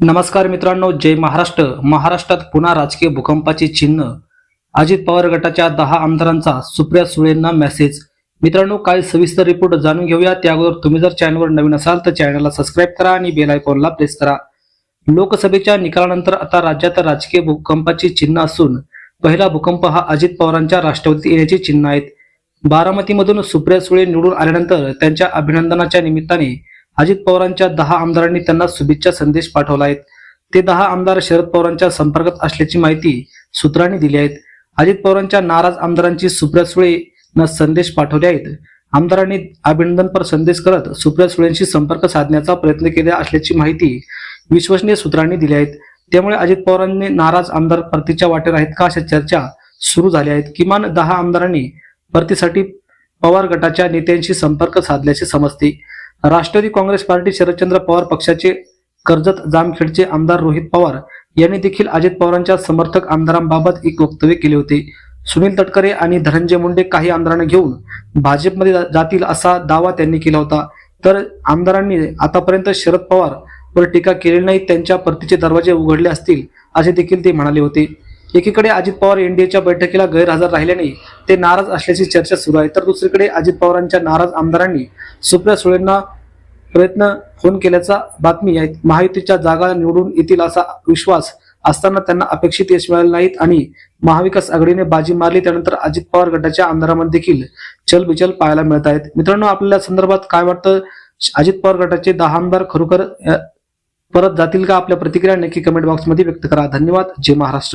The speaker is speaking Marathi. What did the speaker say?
नमस्कार मित्रांनो जय महाराष्ट्र. महाराष्ट्रात पुन्हा राजकीय भूकंपाचे चिन्ह. अजित पवार गटाच्या दहा आमदारांचा सुप्रिया सुळेंना मेसेज मित्रांनो काय सविस्तर रिपोर्ट जाणून घेऊया. त्या अगोदर तुम्ही जर चॅनलवर नवीन असाल तर चॅनलला सबस्क्राईब करा आणि बेल आयकॉनला प्रेस करा. लोकसभेच्या निकालानंतर आता राज्यात राजकीय भूकंपाची चिन्ह असून पहिला भूकंप हा अजित पवारांच्या राष्ट्रवादीत येण्याची चिन्ह आहेत. बारामतीमधून सुप्रिया सुळे निवडून आल्यानंतर त्यांच्या अभिनंदनाच्या निमित्ताने अजित पवारांच्या दहा आमदारांनी त्यांना शुभेच्छा संदेश पाठवला आहेत ते दहा आमदार शरद पवारांच्या संपर्कात असल्याची माहिती सूत्रांनी दिली आहेत अजित पवारांच्या नाराज आमदारांची सुप्रिया सुळे न संदेश पाठवले आहेत. आमदारांनी अभिनंदनपर संदेश करत सुप्रिया सुळेंशी संपर्क साधण्याचा प्रयत्न केला असल्याची माहिती विश्वसनीय सूत्रांनी दिली आहेत त्यामुळे अजित पवारांनी नाराज आमदार परतीच्या वाटेवर आहेत का अशा चर्चा सुरू झाल्या आहेत. किमान दहा आमदारांनी परतीसाठी पवार गटाच्या नेत्यांशी संपर्क साधल्याचे समजते. राष्ट्रवादी काँग्रेस पार्टी शरदचंद्र पवार पक्षाचे कर्जत जामखेडचे आमदार रोहित पवार यांनी देखील अजित पवारांच्या समर्थक आमदारांबाबत एक वक्तव्य केले होते. सुनील तटकरे आणि धनंजय मुंडे काही आमदारांना घेऊन भाजपमध्ये जा- जातील असा दावा त्यांनी केला होता. तर आमदारांनी आतापर्यंत शरद पवार वर टीका केलेली नाही त्यांच्या परतीचे दरवाजे उघडले असतील असे देखील ते म्हणाले होते. एकीकडे अजित पवार एनडीएच्या बैठकीला गैरहजर राहिल्याने ते नाराज असल्याची चर्चा सुरू आहे. तर दुसरीकडे अजित पवारांच्या नाराज आमदारांनी सुप्रिया सुळेंना प्रयत्न फोन केल्याचा बातमी आहेत महायुतीच्या जागा निवडून येतील असा विश्वास असताना त्यांना अपेक्षित यश मिळाले नाहीत आणि महाविकास आघाडीने बाजी मारली. त्यानंतर अजित पवार गटाच्या आमदारांमध्ये देखील चलबिचल पाहायला मिळत आहेत. मित्रांनो आपल्याला संदर्भात काय वाटतं? अजित पवार गटाचे दहा आमदार खरोखर परत जातील का? आपल्या प्रतिक्रिया नक्की कमेंट बॉक्समध्ये व्यक्त करा. धन्यवाद. जय महाराष्ट्र.